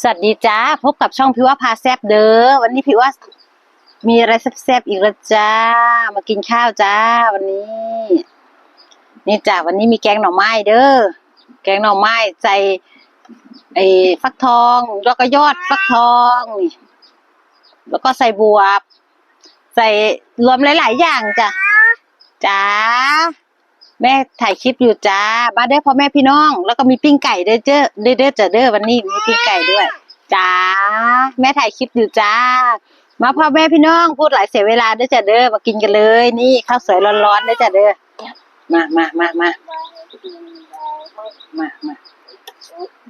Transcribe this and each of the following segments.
สวัสดีจ้าพบกับช่องพี่ว่าพาแซบเด้อวันนี้พี่ว่ามีอะไรแซบๆอีกแล้วจ้า มากินข้าวจ้า วันนี้ นี่จ้าวันนี้มีแกงหน่อไม้เด้อแกงหน่อไม้ใส่ไอ้ฟักทองแล้วก็ยอดฟักทองนี่แล้วก็ใส่บวบ ใส่รวมหลาย ๆ อย่างจ้ะจ้า แม่ถ่ายคลิปอยู่จ้ามาเด้อพ่อแม่พี่น้อง แล้วก็มีปิ้งไก่เด้อเจ้อเด้อเด้อจ้ะเด้อวันนี้มีปิ้งไก่ด้วยจ้าแม่ถ่ายคลิปอยู่จ้า มาพ่อแม่พี่น้องพูดหลายเสียเวลาเด้อจ้ะเด้อมากินกันเลย นี่ข้าวสวยร้อนๆเด้อจ้ะเด้อมามามามามามา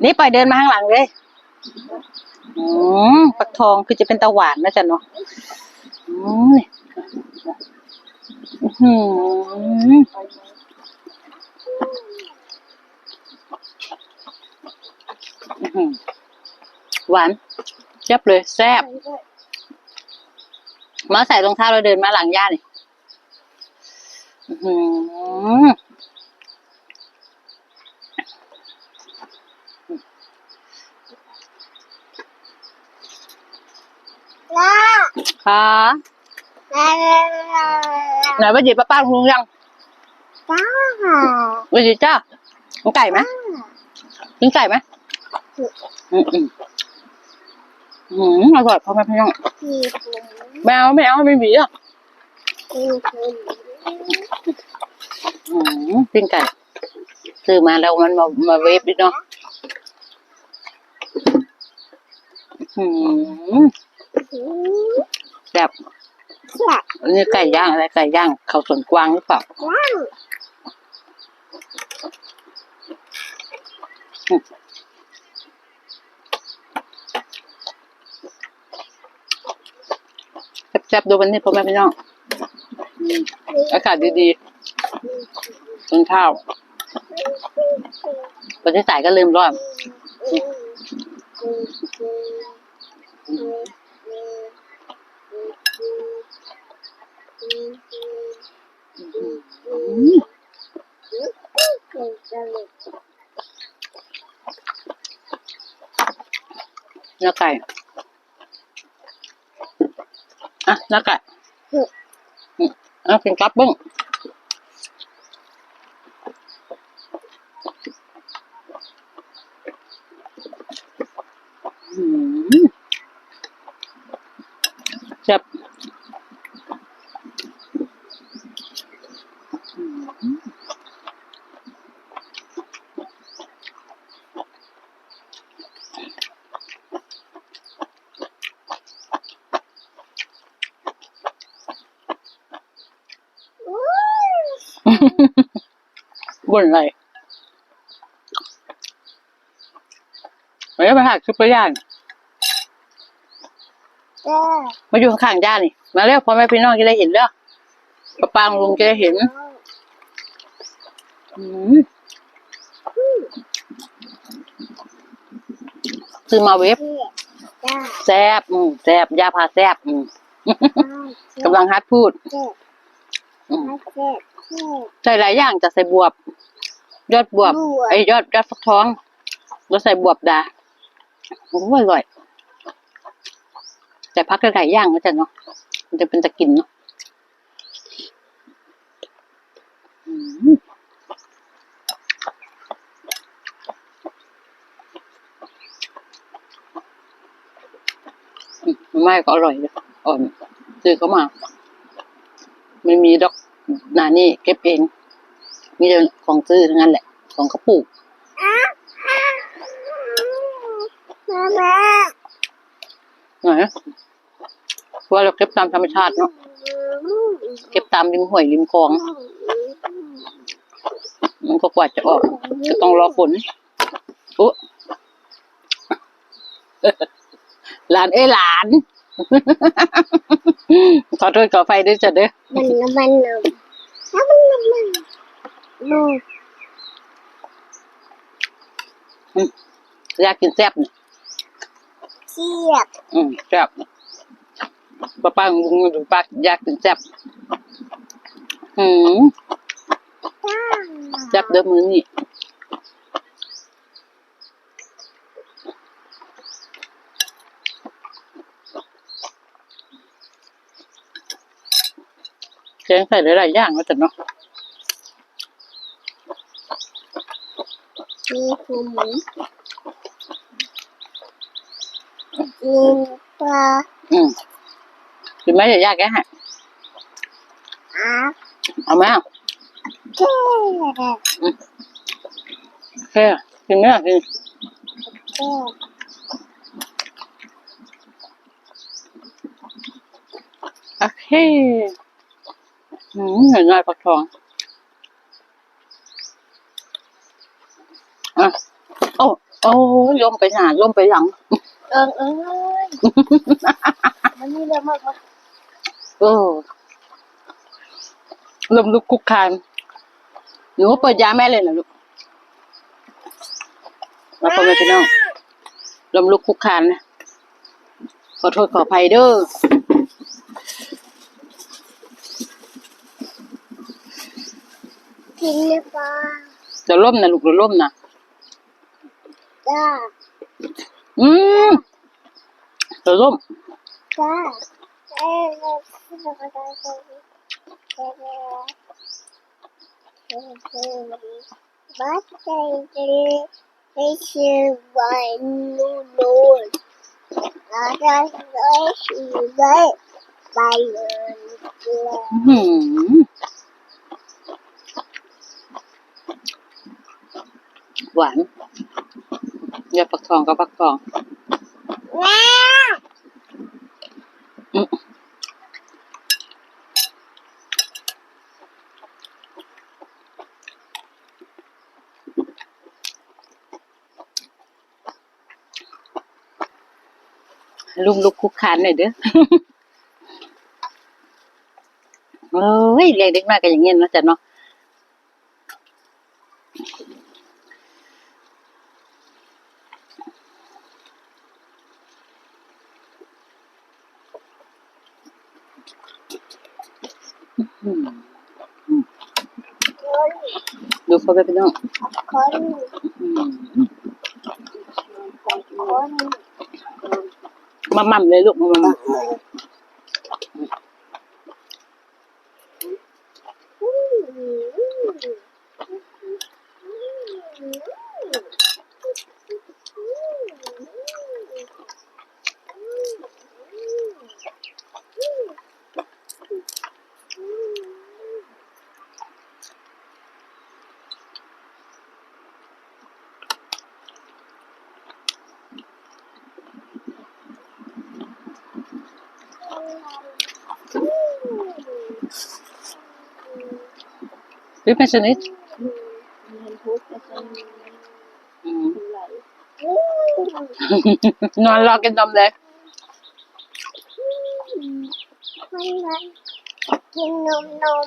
นี่ปล่อยเดินมาข้างหลังเลยอืมปักทองคือจะเป็นตะหวานนะจ๊ะเนาะอืมนี่อื้อหือ อื้อ หือหวานเจ็บเลยแซ่บมาใส่รองเท้าแล้วเดินมาหลังย่านี่อื้อหือล่าค่ะล่าไหนว่าหยิบป้าป้าลุงยังล่าว่าหยิบจ้ากินไก่ไหมกินไก่ไหม อืมอืมอืมอร่อยพอไหมพี่น้องผีผมไม่เอาไม่เอาไม่บีอะผีผมอืมกินไก่ซื้อมาแล้วมันมามาเวฟดิเนาะอืมแบบอันนี้ไก่ย่างอะไรไก่ย่างเขาสวนกวางหรือเปล่าล่า แซ่บดูวันนี้พ่อแม่พี่น้อง อากาศดีๆกินข้าวคนที่สายก็ลืมร้อดเนื้อไก่ อะเนื้อไก่อืมเอากินกับบึ้งอืมแซ่บอื บ่นอะไรไม่ได้ไปหาคลิปไปย่านล่ามาอยู่ข้างๆย่านี่ มาเร็วพ่อแม่พี่น้องจะได้เห็นเด้อป้าปางลุงจะได้เห็นอืมซื้อมาเว็บล่าแซบอืมแซบยาพาแซบอืมกำลังฮัดพูด ใส่หลายอย่างจะใส่บวบ ยอดบวบบวบ ไอ้ยอดยอดฟักทองแล้วใส่บวบดาโอ้ยอร่อยแต่พักหลายๆอย่างก็จะเนาะมันจะเป็นตะกินเนาะอืมอืมไม่ก็อร่อยเลยอ่อนซื้อเขามา ไม่มีดอก นานี่เก็บเอง มีแต่ของซื้อทั้งนั้นแหละ ของเขาปลูกแม่แม่ไหนเพราะว่าเราเก็บตามธรรมชาติเนาะ เก็บตามริมห้วยริมคลอง มันก็กว่าจะออกจะต้องรอฝนอุ๊หลานเอ้ยหลาน ขอโทษขอไฟด้วยจ้ะเด้อมันน้ำมัน น้ำน้ำมันน้ำมันลูกอยากกินแซ่บเนี่ยเทียบอืมแซ่บป้าป้าลุงดูป้าอยากกินแซ่บอืมจ้า แซ่บเด้อมือนี่ แกงใส่หลายๆอย่างแล้วแต่เนาะมีหูหมูกินปลาอืมกินไหมอย่ายากแกฮะอาเอาไหมอะเท่เท่แค่กินเนื้อกินเท่โอเคอืม หน่อยหน่อยปักทองอะโอ้โอ้ลมไปหนาลมไปหลัง เอิงเอ้ยมันนี่เรื่องมากกว่าเออลมลุกคุกคานหนูเปิดยาแม่เลยนะลูกมาพ่อแม่พี่น้องลมลุกคุกคานนะขอโทษขออภัยเด้อ กินหรือเปลาจะล่มนะลูกจะล่มนะจ้าอืมจะล่มจ้าเอ้ยเราขึ้นมาได้ก็เท่เท่เท่เท่บัดใจดีให้ชื่อวันนูนูนเราจะได้ชีวิตไปเลยเลย อื้อ หวานย่าปักทองกับปักทองลุมลุกคุกคานหน่อยเด้อเอ้ยเรียกเด็กมากกันอย่างเงี้ยนะจ๊ะเนาะ อืม คน ดูเขาไปพี่น้องคนมคนมาม่ำเลยลูกมาม่ำ พี่เป็นชนิดอืมนอนรอกินนมเลยกินนมนม